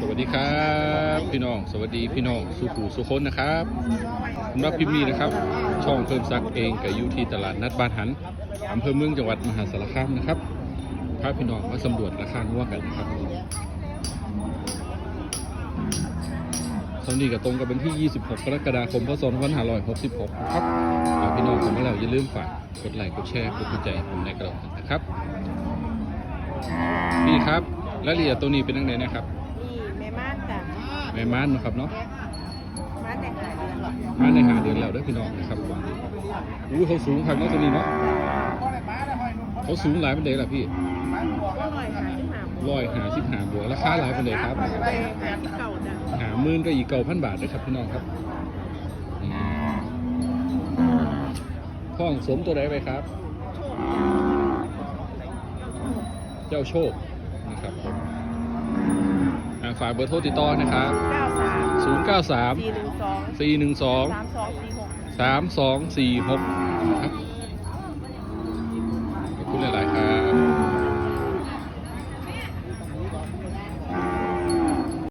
สวัสดีครับ พี่น้อง สวัสดีพี่น้องสุขูสุคนนะครับสำหรับคลิปนี้นะครับ ช่องเพิ่มซักเองกับอยู่ที่ตลาดนัดบ้านหันอำเภอเมืองจังหวัดมหาสารคามนะครับพาพี่น้องมาสำรวจราคางัวกันนะครับตอนนี้ก็ตรงกับวันที่ 26 กรกฎาคม พศ 2566นะครับพี่น้องกันมาแล้วอย่าลืมฝากกดไลค์กดแชร์กดติดใจผมในกระดองนะครับพี่ครับรายละเอียดตัวนี้เป็นยังไงนะครับ แม่ม้านนะครับเนาะม่านแต่หาเดือนหรอกม้านในหาเดือนแล้วเด้อพี่น้องนะครับอู้เขาสูงครับเนาะตัวนี้เนาะเขาสูงหลายเป็นเดล่ะพี่ก็ลอยหาที่หาหมูร้อยหาสิบหาบัวราคาหลายเป็นเดครับไปหาที่เก่าจ้ะหาหมื่นก็อีกเก้าพันบาทนะครับพี่น้องครับอืมห้องสมตัวใดไปครับ เจ้าโชคนะครับผมอ่า ฝากเบอร์โทรติดต่อนะครับเก้าสาม093สี่หนึ่งสอง412สามสองสี่หกสามสองสี่หกครับขอบคุณหลายๆครับ